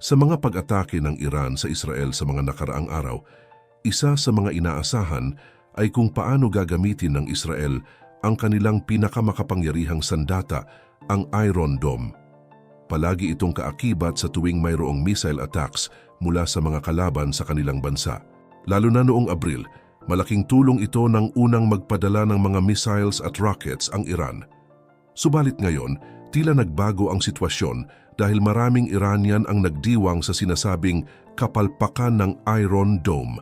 Sa mga pag-atake ng Iran sa Israel sa mga nakaraang araw, isa sa mga inaasahan ay kung paano gagamitin ng Israel ang kanilang pinakamakapangyarihang sandata, ang Iron Dome. Palagi itong kaakibat sa tuwing mayroong missile attacks mula sa mga kalaban sa kanilang bansa. Lalo na noong Abril, malaking tulong ito ng unang magpadala ng mga missiles at rockets ang Iran. Subalit ngayon, tila nagbago ang sitwasyon dahil maraming Iranian ang nagdiwang sa sinasabing kapalpakan ng Iron Dome.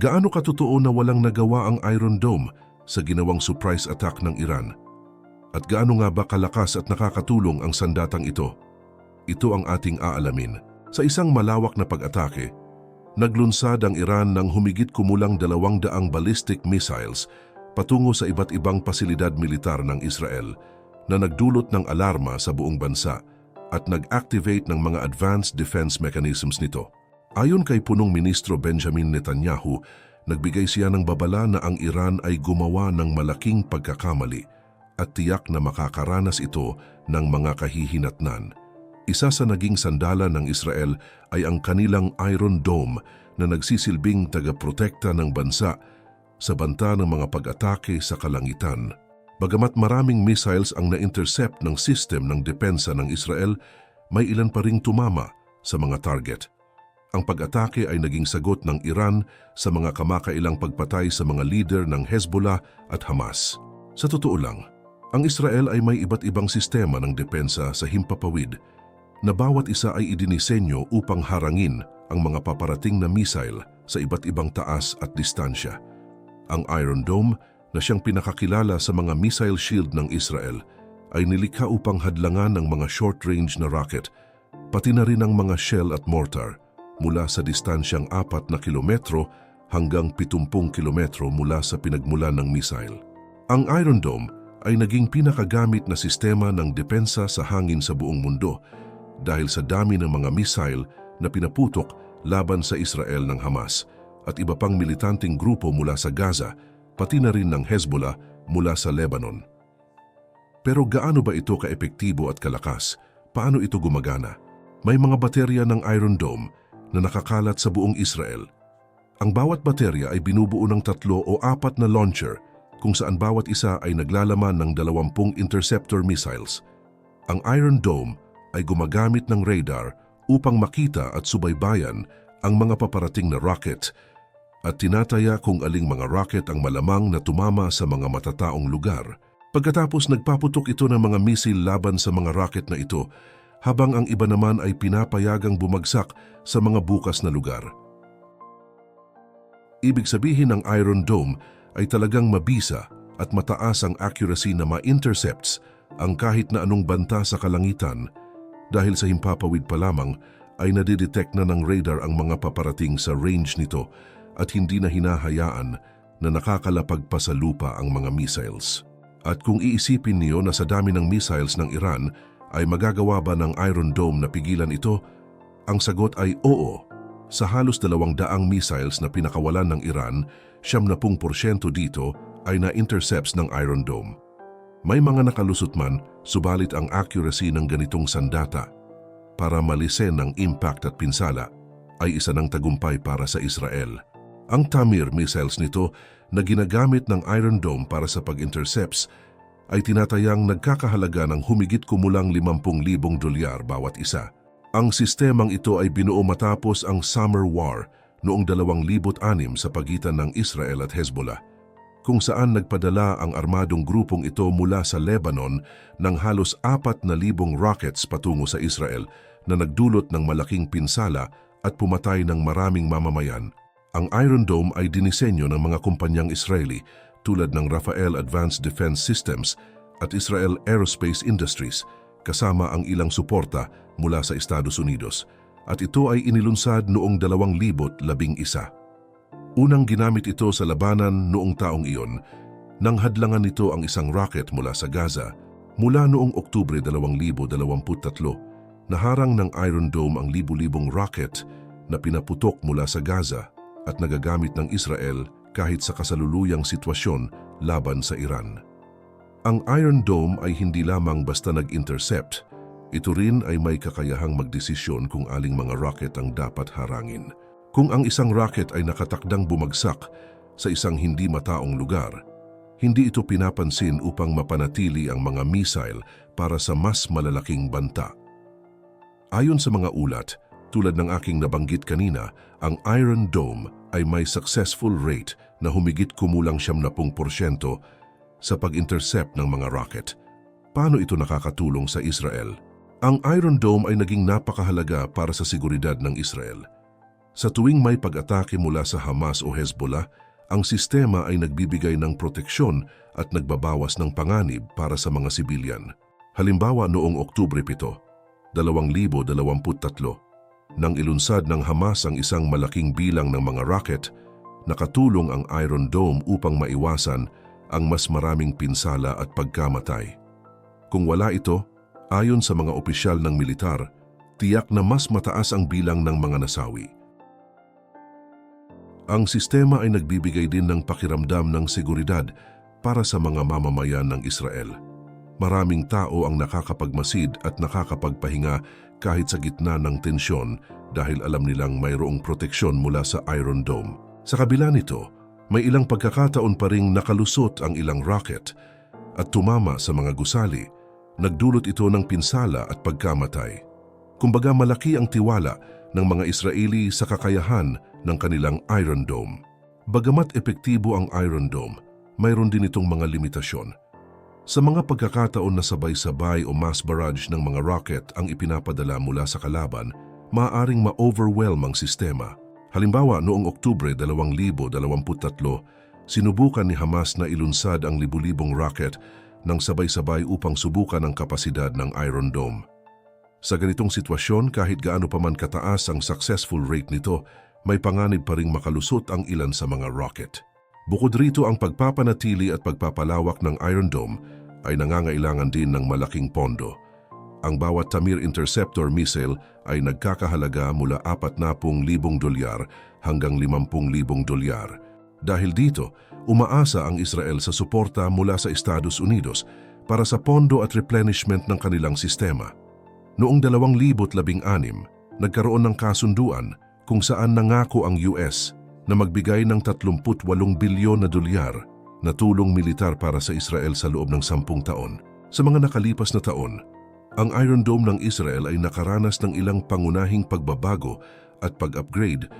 Gaano katotoo na walang nagawa ang Iron Dome sa ginawang surprise attack ng Iran? At gaano nga ba kalakas at nakakatulong ang sandatang ito? Ito ang ating aalamin. Sa isang malawak na pag-atake, naglunsad ang Iran ng humigit kumulang dalawang daang ballistic missiles patungo sa iba't ibang pasilidad militar ng Israel na nagdulot ng alarma sa buong bansa at nag-activate ng mga advanced defense mechanisms nito. Ayon kay punong ministro Benjamin Netanyahu, nagbigay siya ng babala na ang Iran ay gumawa ng malaking pagkakamali at tiyak na makakaranas ito ng mga kahihinatnan. Isa sa naging sandala ng Israel ay ang kanilang Iron Dome na nagsisilbing tagaprotekta ng bansa sa banta ng mga pag-atake sa kalangitan. Bagamat maraming missiles ang na-intercept ng system ng depensa ng Israel, may ilan pa ring tumama sa mga target. Ang pag-atake ay naging sagot ng Iran sa mga kamakailang pagpatay sa mga leader ng Hezbollah at Hamas. Sa totoo lang, ang Israel ay may iba't ibang sistema ng depensa sa himpapawid na bawat isa ay idinisenyo upang harangin ang mga paparating na missile sa iba't ibang taas at distansya. Ang Iron Dome na siyang pinakakilala sa mga missile shield ng Israel ay nilikha upang hadlangan ng mga short-range na rocket, pati na rin ang mga shell at mortar mula sa distansyang 4 na kilometro hanggang 70 kilometro mula sa pinagmulan ng missile. Ang Iron Dome ay naging pinakagamit na sistema ng depensa sa hangin sa buong mundo dahil sa dami ng mga missile na pinaputok laban sa Israel ng Hamas at iba pang militanteng grupo mula sa Gaza pati na rin ng Hezbollah mula sa Lebanon. Pero gaano ba ito kaepektibo at kalakas? Paano ito gumagana? May mga baterya ng Iron Dome na nakakalat sa buong Israel. Ang bawat baterya ay binubuo ng tatlo o apat na launcher kung saan bawat isa ay naglalaman ng 20 interceptor missiles. Ang Iron Dome ay gumagamit ng radar upang makita at subaybayan ang mga paparating na rocket at tinataya kung aling mga rocket ang malamang na tumama sa mga matataong lugar. Pagkatapos nagpaputok ito ng mga misil laban sa mga rocket na ito, habang ang iba naman ay pinapayagang bumagsak sa mga bukas na lugar. Ibig sabihin ng Iron Dome ay talagang mabisa at mataas ang accuracy na ma-intercepts ang kahit na anong banta sa kalangitan dahil sa himpapawid pa lamang ay nadidetect na ng radar ang mga paparating sa range nito at hindi na hinahayaan na nakakalapag pa sa lupa ang mga missiles. At kung iisipin niyo na sa dami ng missiles ng Iran ay magagawa ba ng Iron Dome na pigilan ito, ang sagot ay oo. Sa halos dalawang daang missiles na pinakawalan ng Iran, siyam na pung porsyento dito ay na-intercepts ng Iron Dome. May mga nakalusot man, subalit ang accuracy ng ganitong sandata para malisen ng impact at pinsala ay isa ng tagumpay para sa Israel. Ang Tamir missiles nito na ginagamit ng Iron Dome para sa pag-intercepts ay tinatayang nagkakahalaga ng humigit kumulang 50,000 dolyar bawat isa. Ang sistemang ito ay binuo matapos ang Summer War noong 2006 sa pagitan ng Israel at Hezbollah, kung saan nagpadala ang armadong grupong ito mula sa Lebanon ng halos 4,000 rockets patungo sa Israel na nagdulot ng malaking pinsala at pumatay ng maraming mamamayan ang Iron Dome ay dinisenyo ng mga kumpanyang Israeli tulad ng Rafael Advanced Defense Systems at Israel Aerospace Industries kasama ang ilang suporta mula sa Estados Unidos at ito ay inilunsad noong 2011. Unang ginamit ito sa labanan noong taong iyon nang hadlangan nito ang isang rocket mula sa Gaza mula noong Oktubre 2023 naharang ng Iron Dome ang libu-libong rocket na pinaputok mula sa Gaza at nagagamit ng Israel kahit sa kasaluluyang sitwasyon laban sa Iran. Ang Iron Dome ay hindi lamang basta nag-intercept, Ito rin ay may kakayahang magdesisyon kung aling mga rocket ang dapat harangin. Kung ang isang rocket ay nakatakdang bumagsak sa isang hindi mataong lugar, hindi ito pinapansin upang mapanatili ang mga missile para sa mas malalaking banta. Ayon sa mga ulat, tulad ng aking nabanggit kanina, ang Iron Dome ay may successful rate na humigit kumulang 70% sa pag-intercept ng mga rocket. Paano ito nakakatulong sa Israel? Ang Iron Dome ay naging napakahalaga para sa seguridad ng Israel. Sa tuwing may pag-atake mula sa Hamas o Hezbollah, ang sistema ay nagbibigay ng proteksyon at nagbabawas ng panganib para sa mga sibilyan. Halimbawa noong Oktubre 7, 2023, nang ilunsad ng Hamas ang isang malaking bilang ng mga rocket, nakatulong ang Iron Dome upang maiwasan ang mas maraming pinsala at pagkamatay. Kung wala ito, ayon sa mga opisyal ng militar, tiyak na mas mataas ang bilang ng mga nasawi. Ang sistema ay nagbibigay din ng pakiramdam ng seguridad para sa mga mamamayan ng Israel. Maraming tao ang nakakapagmasid at nakakapagpahinga kahit sa gitna ng tensyon dahil alam nilang mayroong proteksyon mula sa Iron Dome. Sa kabila nito, may ilang pagkakataon pa ring nakalusot ang ilang rocket at tumama sa mga gusali. Nagdulot ito ng pinsala at pagkamatay. Kumbaga malaki ang tiwala ng mga Israeli sa kakayahan ng kanilang Iron Dome. Bagamat epektibo ang Iron Dome, mayroon din itong mga limitasyon. Sa mga pagkakataon na sabay-sabay o mass barrage ng mga rocket ang ipinapadala mula sa kalaban, maaaring ma-overwhelm ang sistema. Halimbawa, noong Oktubre 2023, sinubukan ni Hamas na ilunsad ang libu-libong rocket ng sabay-sabay upang subukan ang kapasidad ng Iron Dome. Sa ganitong sitwasyon, kahit gaano pa man kataas ang successful rate nito, may panganib pa ring makalusot ang ilan sa mga rocket. Bukod rito ang pagpapanatili at pagpapalawak ng Iron Dome ay nangangailangan din ng malaking pondo. Ang bawat Tamir Interceptor missile ay nagkakahalaga mula 40,000 dolyar hanggang 50,000 dolyar. Dahil dito, umaasa ang Israel sa suporta mula sa Estados Unidos para sa pondo at replenishment ng kanilang sistema. Noong 2016, nagkaroon ng kasunduan kung saan nangako ang US na magbigay ng 38 bilyon na dolyar na tulong militar para sa Israel sa loob ng sampung taon. Sa mga nakalipas na taon, ang Iron Dome ng Israel ay nakaranas ng ilang pangunahing pagbabago at pag-upgrade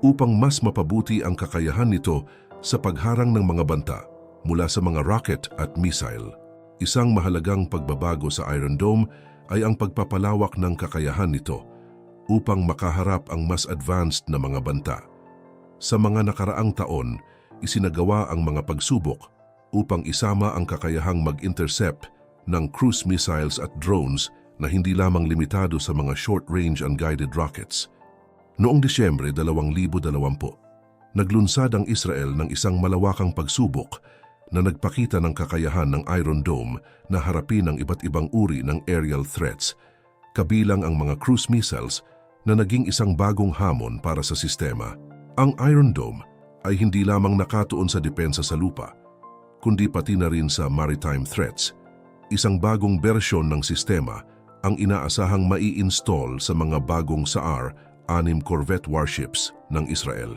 upang mas mapabuti ang kakayahan nito sa pagharang ng mga banta mula sa mga rocket at missile. Isang mahalagang pagbabago sa Iron Dome ay ang pagpapalawak ng kakayahan nito upang makaharap ang mas advanced na mga banta. Sa mga nakaraang taon, isinagawa ang mga pagsubok upang isama ang kakayahang mag-intercept ng cruise missiles at drones na hindi lamang limitado sa mga short-range unguided rockets. Noong Disyembre 2020, naglunsad ang Israel ng isang malawakang pagsubok na nagpakita ng kakayahan ng Iron Dome na harapin ang iba't ibang uri ng aerial threats, kabilang ang mga cruise missiles na naging isang bagong hamon para sa sistema. Ang Iron Dome ay hindi lamang nakatuon sa depensa sa lupa, kundi pati na rin sa maritime threats. Isang bagong bersyon ng sistema ang inaasahang mai-install sa mga bagong SAR anim corvette warships ng Israel.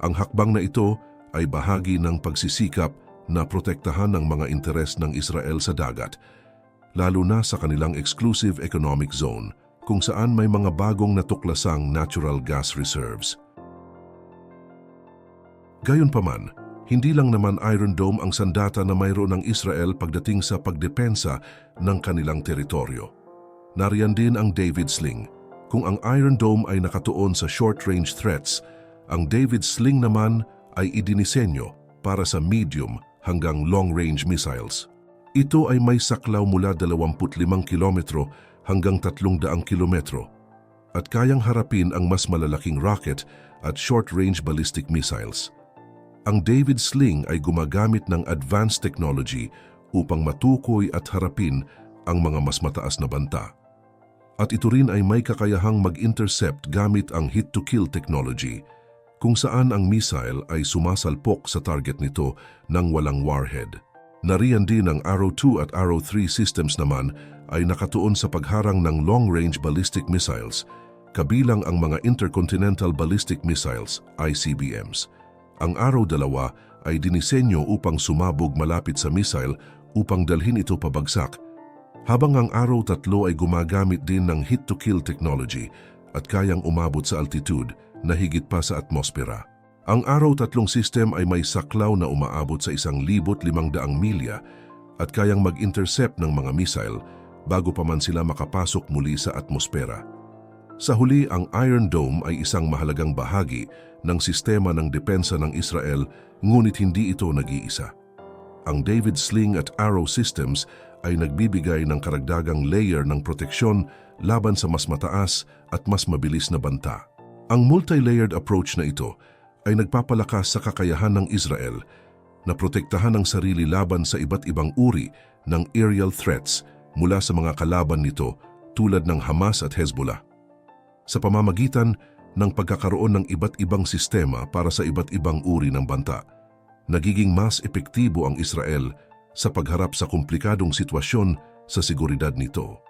Ang hakbang na ito ay bahagi ng pagsisikap na protektahan ang mga interes ng Israel sa dagat, lalo na sa kanilang exclusive economic zone kung saan may mga bagong natuklasang natural gas reserves. Gayunpaman, hindi lang naman Iron Dome ang sandata na mayroon ng Israel pagdating sa pagdepensa ng kanilang teritoryo. Nariyan din ang David Sling. Kung ang Iron Dome ay nakatuon sa short-range threats, ang David Sling naman ay idinisenyo para sa medium hanggang long-range missiles. Ito ay may saklaw mula 25 kilometro hanggang 300 kilometro at kayang harapin ang mas malalaking rocket at short-range ballistic missiles. Ang David Sling ay gumagamit ng advanced technology upang matukoy at harapin ang mga mas mataas na banta. At ito rin ay may kakayahang mag-intercept gamit ang hit-to-kill technology – kung saan ang missile ay sumasalpok sa target nito ng walang warhead. Nariyan din ang Arrow 2 at Arrow 3 systems naman ay nakatuon sa pagharang ng long-range ballistic missiles, kabilang ang mga Intercontinental Ballistic Missiles, ICBMs. Ang araw-dalawa ay dinisenyo upang sumabog malapit sa missile upang dalhin ito pabagsak, habang ang araw-tatlo ay gumagamit din ng hit-to-kill technology at kayang umabot sa altitude na higit pa sa atmosfera. Ang araw-tatlong system ay may saklaw na umaabot sa isang libot limang daang milya at kayang mag-intercept ng mga missile bago pa man sila makapasok muli sa atmosfera. Sa huli, ang Iron Dome ay isang mahalagang bahagi ng sistema ng depensa ng Israel ngunit hindi ito nag-iisa. Ang David Sling at Arrow Systems ay nagbibigay ng karagdagang layer ng proteksyon laban sa mas mataas at mas mabilis na banta. Ang multi-layered approach na ito ay nagpapalakas sa kakayahan ng Israel na protektahan ang sarili laban sa iba't ibang uri ng aerial threats mula sa mga kalaban nito tulad ng Hamas at Hezbollah. Sa pamamagitan ng pagkakaroon ng iba't ibang sistema para sa iba't ibang uri ng banta, nagiging mas epektibo ang Israel sa pagharap sa komplikadong sitwasyon sa seguridad nito.